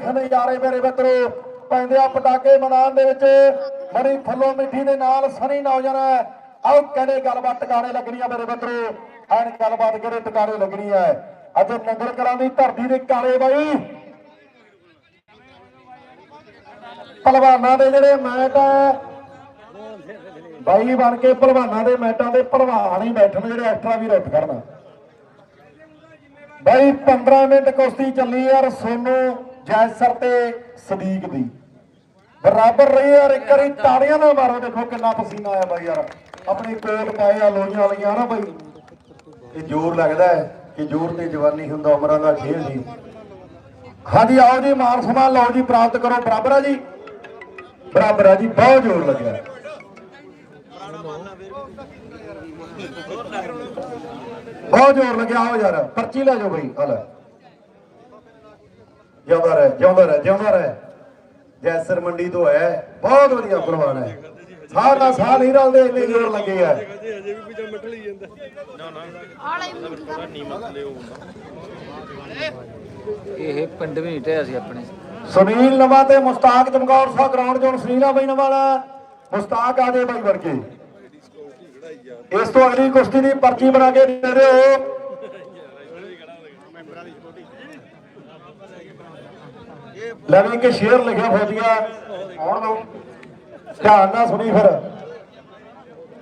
ਵੇਖ ਨਜ਼ਾਰੇ ਮੇਰੇ ਮਿੱਤਰੋ। ਪੈਂਦੇ ਆ ਪਟਾਕੇ ਮੈਦਾਨ ਦੇ ਵਿੱਚ। ਮਣੀ ਥੱਲੋਂ ਮਿੱਠੀ ਦੇ ਨਾਲ ਸਨੀ ਨੌਜਵਾਨ ਹੈ। ਆਓ ਕਹਿੰਦੇ ਗੱਲਬਾਤ ਟਿਕਾਣੇ ਲੱਗਣੀ ਆ ਮੇਰੇ ਮਿੱਤਰੋ? ਐਨ ਗੱਲਬਾਤ ਕਰੇ ਟਿਕਾਣੇ ਲੱਗਣੀ ਹੈ? ਅੱਜ ਨੰਗਲ ਕਲਾਂ ਦੀ ਧਰਤੀ ਦੇ ਕਾਲੇ ਬਾਈ। ਪਹਿਲਵਾਨਾਂ ਦੇ ਜਿਹੜੇ ਮੈਚ ਆ ਬਾਈ ਬਣ ਕੇ ਪਹਿਲਵਾਨਾਂ ਦੇ ਮੈਟਾਂ ਦੇ ਪਹਿਲਵਾਨ ਹੀ ਬੈਠਣ, ਜਿਹੜੇ ਐਕਸਟਰਾ ਵੀ ਰੱਖ ਕਰਨ ਬਾਈ 15 ਮਿੰਟ ਕੁਸ਼ਤੀ ਚੱਲੀ ਯਾਰ, ਸੋਨੂੰ ਜੈਸਰ ਤੇ ਸਦੀਕ ਦੀ। ਬਰਾਬਰ ਰਹੀ ਯਾਰ, ਇੱਕ ਵਾਰੀ ਤਾੜੀਆਂ ਨਾਲ ਮਾਰੋ, ਦੇਖੋ ਕਿੰਨਾ ਪਸੀਨਾ ਆਇਆ ਬਾਈ ਯਾਰ। ਆਪਣੀ ਕੋਟ ਪਾਏ ਆ ਲੋਈਆਂ ਵਾਲੀਆਂ ਨਾ ਬਾਈ। ਇਹ ਜ਼ੋਰ ਲੱਗਦਾ ਹੈ ਕਿ ਜ਼ੋਰ ਤੇ ਜਵਾਨੀ ਹੁੰਦਾ, ਉਮਰਾਂ ਦਾ ਖੇਡ ਨਹੀਂ ਹਾਂਜੀ, ਆਓ ਜੀ, ਮਾਨ ਸਨਮਾਨ ਲਓ ਜੀ, ਪ੍ਰਾਪਤ ਕਰੋ। ਬਰਾਬਰ ਆ ਜੀ। ਬਰਾਬਰ ਆ ਜੀ, ਬਹੁਤ ਜ਼ੋਰ ਲੱਗਿਆ। ਬਹੁਤ ਜ਼ੋਰ ਲੱਗਿਆ, ਆਓ ਯਾਰ, ਪਰਚੀ ਲੈ ਜਾਓ ਬਈ ਹਲ ਜਿਉਂਦਾ ਰਹਿ ਜਿਉਂਦਾ ਰਹਿ ਜਿਉਂਦਾ ਰਹਿ। ਜੈਸਰ ਮੰਡੀ ਤੋਂ ਹੈ। ਬਹੁਤ ਵਧੀਆ ਪ੍ਰਵਾਨ ਹੈ। ਸਾਹ ਨਾਲ ਸਾਹ ਨਹੀਂ ਰਲਦੇ ਇੰਨੇ ਜ਼ੋਰ ਲੱਗੇ ਆ। ਇਹ ਪਿੰਡ ਵੀ ਨਹੀਂ ਢਿਆ ਸੀ ਆਪਣੇ। ਸੁਨੀਲ ਨਵਾ ਤੇ ਮੁਸਤਾਕ ਚਮਕੌਰ ਸਾਹਿਬ ਗਰਾਊਂਡ ਜੋਨ ਸੁਨੀਲਾ ਬਈ ਨਵਾਲਾ ਮੁਸਤਾਕ ਆ ਜੇ ਬਾਈ ਕੇ ਇਸ ਤੋਂ ਅਗਲੀ ਕੁਸ਼ਤੀ ਦੀ ਪਰਚੀ ਬਣਾ ਕੇ ਦੇ ਦਿਓ। ਲੈ ਵੀ ਕਿ ਸ਼ੇਰ ਲਿਖਿਆ ਫੌਜੀਆ ਆਉਣ ਦੋ ਧਿਆਨ ਨਾਲ ਸੁਣੀ ਫਿਰ।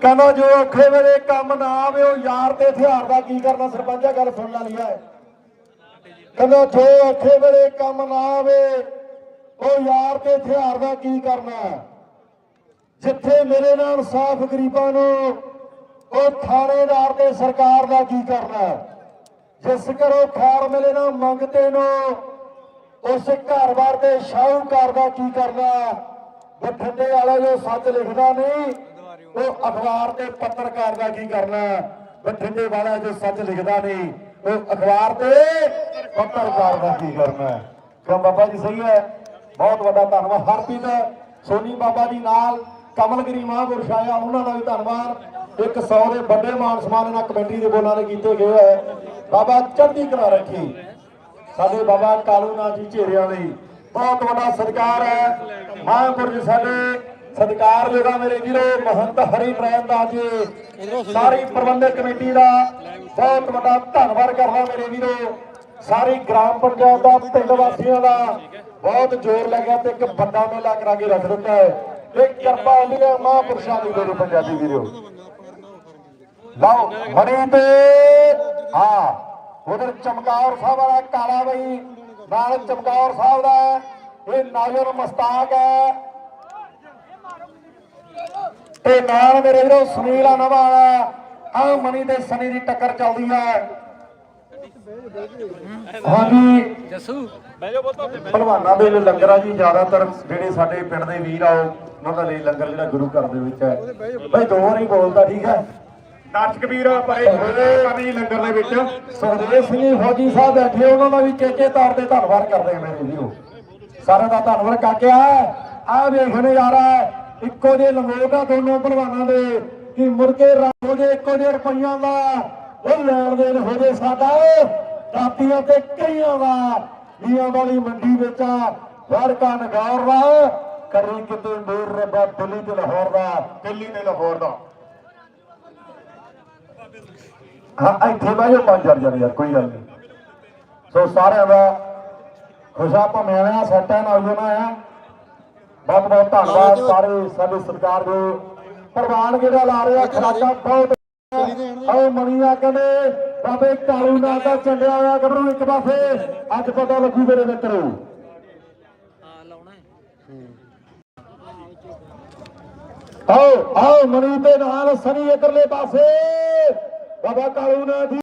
ਕਹਿੰਦਾ ਜੋ ਔਖੇ ਵੇਲੇ ਕੰਮ ਨਾ ਆਵੇ, ਉਹ ਯਾਰ ਤੇ ਹਥਿਆਰ ਦਾ ਕੀ ਕਰਨਾ ਸਰਪੰਚਾ ਗੱਲ ਸੁਣ ਲੈ ਲਿਆ ਕਹਿੰਦਾ ਜੋ ਔਖੇ ਵੇਲੇ ਕੰਮ ਨਾ ਆਵੇ, ਉਹ ਯਾਰ ਤੇ ਹਥਿਆਰ ਦਾ ਕੀ ਕਰਨਾ? ਜਿੱਥੇ ਮੇਰੇ ਨਾਲ ਇਨਸਾਫ ਗਰੀਬਾਂ ਨੂੰ, ਉਹ ਥਾਣੇਦਾਰ ਤੇ ਸਰਕਾਰ ਦਾ ਕੀ ਕਰਨਾ? ਜਿਸ ਕਰੋ ਖਾਰ ਮਿਲੇ ਨਾ ਮੰਗਤੇ ਨੂੰ ਉਸ ਘਰ-ਬਾਰ ਤੇ ਸ਼ਾਹੂਕਾਰ ਦਾ ਕੀ ਕਰਨਾ? ਬਠਿੰਡੇ ਵਾਲਾ ਜੋ ਸੱਚ ਲਿਖਦਾ ਨਹੀਂ, ਉਹ ਅਖਬਾਰ ਤੇ ਪੱਤਰਕਾਰ ਦਾ ਕੀ ਕਰਨਾ? ਬਠਿੰਡੇ ਵਾਲਾ ਜੋ ਸੱਚ ਲਿਖਦਾ ਨਹੀਂ, ਉਹ ਅਖਬਾਰ ਤੇ ਪੱਤਰਕਾਰ ਦਾ ਕੀ ਕਰਨਾ? ਕਿਉਂ ਬਾਬਾ ਜੀ ਸਹੀ ਹੈ? ਬਹੁਤ ਵੱਡਾ ਧੰਨਵਾਦ। ਹਰਪ੍ਰੀਤ, ਸੋਨੀ ਬਾਬਾ ਜੀ ਨਾਲ ਕਮਲਗਰੀ ਮਹਾਂਪੁਰਸ਼ ਆਇਆ, ਉਹਨਾਂ ਦਾ ਵੀ ਧੰਨਵਾਦ। ਇੱਕ 100 ਦੇ ਵੱਡੇ ਮਾਨ ਸਨਮਾਨ ਇਹਨਾਂ ਕਮੇਟੀ ਦੇ ਬੋਲਾਂ ਨੇ ਕੀਤੇ ਗਏ ਹੈ। ਬਾਬਾ ਚੜ੍ਹਦੀ ਕਲਾ ਰੱਖੀ। ਸਾਡੇ ਬਾਬਾ ਕਾਲੂ ਨਾਥ ਜੀ ਝੇਰਿਆਂ ਲਈ ਬਹੁਤ ਵੱਡਾ ਸਤਿਕਾਰ ਹੈ। ਮਹਾਂਪੁਰਸ਼ ਸਾਡੇ ਸਤਿਕਾਰ ਜਿਹੜਾ ਮੇਰੇ ਵੀਰੋ, ਮਹੰਤ ਹਰੀ ਪ੍ਰੇਮ ਦਾਸ ਜੀ। ਸਾਰੀ ਪ੍ਰਬੰਧਕ ਕਮੇਟੀ ਦਾ ਬਹੁਤ ਵੱਡਾ ਧੰਨਵਾਦ ਕਰਦਾ ਮੇਰੇ ਵੀਰੋ। ਸਾਰੀ ਗ੍ਰਾਮ ਪੰਚਾਇਤ ਦਾ, ਪਿੰਡ ਵਾਸੀਆਂ ਦਾ ਬਹੁਤ ਜ਼ੋਰ ਲੱਗਿਆ ਤੇ ਇੱਕ ਵੱਡਾ ਮੇਲਾ ਕਰਾ ਕੇ ਰੱਖ ਦਿੱਤਾ ਹੈ। ਇਹ ਕਿਰਪਾ ਹੁੰਦੀ ਹੈ ਮਹਾਂਪੁਰਸ਼ਾਂ ਦੀ ਮੇਰੇ ਪੰਜਾਬੀ ਵੀਰੋ। ਲਓ ਮਣੀ ਤੇ, ਹਾਂ। ਉਧਰ ਚਮਕੌਰ ਸਾਹਿਬ ਵਾਲਾ ਕਾਲਾ ਬਈ ਨਾਲ ਚਮਕੌਰ ਸਾਹਿਬ ਦਾ ਇਹ ਨਾਜ਼ਰ ਮਸਤਾਕ ਹੈ। ਤੇ ਨਾਲ ਮੇਰੇ ਵੀਰੋ ਸੁਨੀਲ ਅਨਵਾਲਾ ਆ ਮਣੀ ਤੇ ਸਨੀ ਦੀ ਟੱਕਰ ਚੱਲਦੀ ਹੈ। ਹਾਂਜੀ। ਜੱਸੂ। ਭਲਵਾਨਾਂ ਦੇ ਲਈ ਲੰਗਰ ਆ ਜੀ ਜ਼ਿਆਦਾਤਰ ਜਿਹੜੇ ਸਾਡੇ ਪਿੰਡ ਦੇ ਵੀਰ ਆਓ ਉਹਨਾਂ ਦਾ ਲਈ ਲੰਗਰ ਜਿਹੜਾ ਗੁਰੂ ਘਰ ਦੇ ਵਿੱਚ ਹੈ। ਬਈ ਦੋ ਵਾਰੀ ਬੋਲਦਾ ਠੀਕ ਹੈ। ਦਰਸ਼ਕ ਵੀਰ ਪਰੇ ਕਰਨੀ ਲੰਗਰ ਦੇ ਵਿੱਚ ਸੁਖਦੇਵ ਸਿੰਘ ਜੀ ਫੌਜੀ ਸਾਹਿਬ ਬੈਠੇ ਉਹਨਾਂ ਦਾ ਵੀ ਚੇਚੇ ਤੌਰ ਤੇ ਧੰਨਵਾਦ ਕਰਦੇ ਆ ਮੇਰੇ ਵੀਰੋ। ਸਾਰਿਆਂ ਦਾ ਧੰਨਵਾਦ ਕਾਕਿਆ। ਆ ਵੇਖ ਨਜ਼ਾਰਾ ਇੱਕੋ ਜਿਹੇ ਲੰਗੋਟ ਆ ਦੋਨੋਂ ਭਲਵਾਨਾਂ ਦੇ ਕਿ ਮੁੜ ਕੇ ਰੰਗ ਹੋ ਜੇ ਇੱਕੋ ਜਿਹੇ ਰੁਪਈਆਂ ਦਾ ਉਹ ਲੈਣ ਦੇਣ ਹੋ ਜੇ ਸਾਡਾ। ਦਾਤੀਆਂ ਤੇ ਕਈਆਂ ਦਾ ਵਾਲੀ ਮੰਡੀ ਵਿੱਚ ਵਰਕਾ ਨਗੌਰ ਦਾ। ਕਰੀ ਕਿਤੇ ਮੇਰ ਰੱਬਾ ਦਿੱਲੀ ਤੇ ਲਾਹੌਰ ਦਾ। ਦਿੱਲੀ ਤੇ ਲਾਹੌਰ ਦਾ। ਹਾਂ ਇੱਥੇ ਬਹਿ ਜਾਓ ਪੰਜ ਚਾਰ ਜਣੇ ਯਾਰ ਕੋਈ ਗੱਲ ਨਹੀਂ। ਸੋ ਸਾਰਿਆਂ ਦਾ ਖੁਸ਼ਾ ਭਮਿਆ ਆ ਸੱਟਾਂ ਨਾਲ ਜਨਾ ਆ ਬਹੁਤ ਬਹੁਤ ਧੰਨਵਾਦ ਸਾਰੇ ਸਾਡੇ ਸਰਕਾਰ ਦੇ ਪ੍ਰਵਾਨ ਜਿਹੜਾ ਲਾ ਰਿਹਾ ਖਰਾਕਾ ਬਹੁਤ ਆਓ ਮਣੀਆ ਕਹਿੰਦੇ ਬਾਬੇ ਕਾਲੂ ਨਾਲ ਦਾ ਚੰਡਿਆ ਹੋਇਆ ਗੱਭਰੂ ਇੱਕ ਪਾਸੇ। ਅੱਜ ਪਤਾ ਲੱਗੂ ਮੇਰੇ ਮਿੱਤਰੋ। ਆਓ ਆਓ ਮਣੀ ਦੇ ਨਾਲ ਸਨੀ ਇਧਰਲੇ ਪਾਸੇ। ਬਾਬਾ ਕਾਲੂ ਨਾਥ ਜੀ